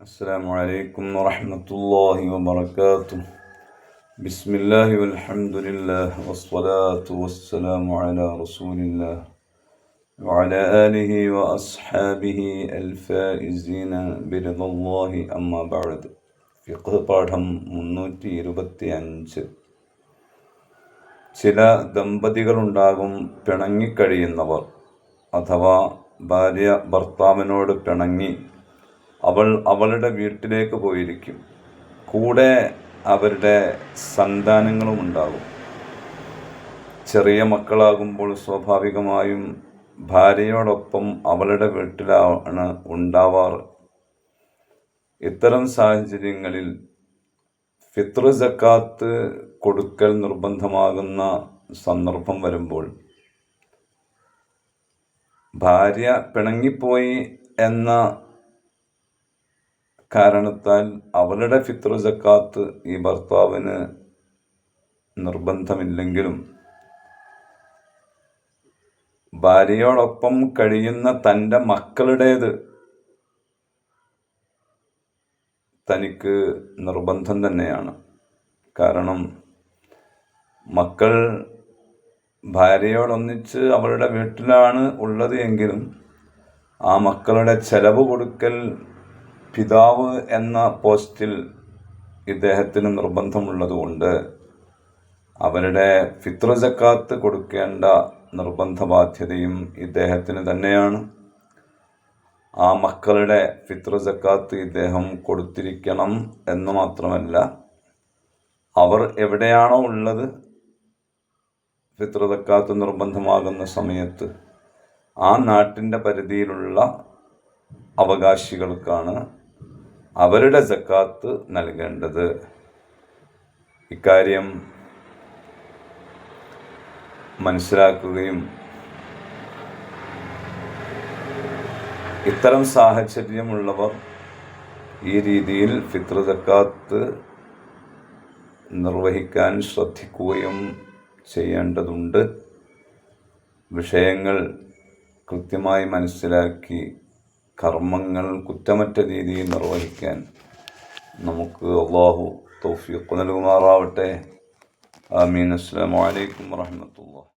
السلام عليكم ورحمة الله وبركاته بسم الله والحمد لله والصلاة والسلام على رسول الله وعلى آله وأصحابه الفائزين برضا الله أما بعد ഫിഖ് പാഠം മുന്നൂറ്റി ഇരുപത്തി അഞ്ച് ചില ദമ്പതികളുണ്ടാകും പിണങ്ങിക്കഴിയുന്നവർ അഥവാ ഭാര്യ ഭർത്താവിനോട് പിണങ്ങി അവൾ അവളുടെ വീട്ടിലേക്ക് പോയിരിക്കും. കൂടെ അവരുടെ സന്താനങ്ങളും ഉണ്ടാകും. ചെറിയ മക്കളാകുമ്പോൾ സ്വാഭാവികമായും ഭാര്യയോടൊപ്പം അവളുടെ വീട്ടിലാണ് ഉണ്ടാവാറ് ഇത്തരം സാഹചര്യങ്ങളിൽ ഫിത്ര ജക്കാത്ത് കൊടുക്കൽ നിർബന്ധമാകുന്ന സന്ദർഭം വരുമ്പോൾ ഭാര്യ പിണങ്ങിപ്പോയി എന്ന കാരണത്താൽ അവളുടെ ഫിത്ര ജക്കാത്ത് ഈ ഭർത്താവിന് നിർബന്ധമില്ലെങ്കിലും ഭാര്യയോടൊപ്പം കഴിയുന്ന തന്റെ മക്കളുടേത് തനിക്ക് നിർബന്ധം തന്നെയാണ്. കാരണം മക്കൾ ഭാര്യയോടൊന്നിച്ച് അവളുടെ വീട്ടിലാണ് ഉള്ളത് എങ്കിലും ആ മക്കളുടെ ചെലവ് കൊടുക്കൽ പിതാവ് എന്ന പോസ്റ്റിൽ ഇദ്ദേഹത്തിന് നിർബന്ധമുള്ളതുകൊണ്ട് അവരുടെ ഫിത്ര ജക്കാത്ത് കൊടുക്കേണ്ട നിർബന്ധ ബാധ്യതയും ഇദ്ദേഹത്തിന് തന്നെയാണ്. ആ മക്കളുടെ ഫിത്ര ജക്കാത്ത് ഇദ്ദേഹം കൊടുത്തിരിക്കണം എന്ന് മാത്രമല്ല അവർ എവിടെയാണോ ഉള്ളത് ഫിത്ര ജക്കാത്ത് നിർബന്ധമാകുന്ന സമയത്ത് ആ നാട്ടിന്റെ പരിധിയിലുള്ള അവകാശികൾക്കാണ് അവരുടെ ജക്കാത്ത് നൽകേണ്ടത്. ഇക്കാര്യം മനസ്സിലാക്കുകയും ഇത്തരം സാഹചര്യമുള്ളവർ ഈ രീതിയിൽ ഫിത്ര ജക്കാത്ത് നിർവഹിക്കാൻ ശ്രദ്ധിക്കുകയും ചെയ്യേണ്ടതുണ്ട്. വിഷയങ്ങൾ കൃത്യമായി മനസ്സിലാക്കി കർമ്മങ്ങൾ കുറ്റമറ്റ രീതിയിൽ നിർവഹിക്കാൻ നമുക്ക് അള്ളാഹു തൗഫീഖ് നൽകുമാറാവട്ടെ. ആമീൻ. അസ്സാം വലൈക്കും വാഹമത്തുള്ള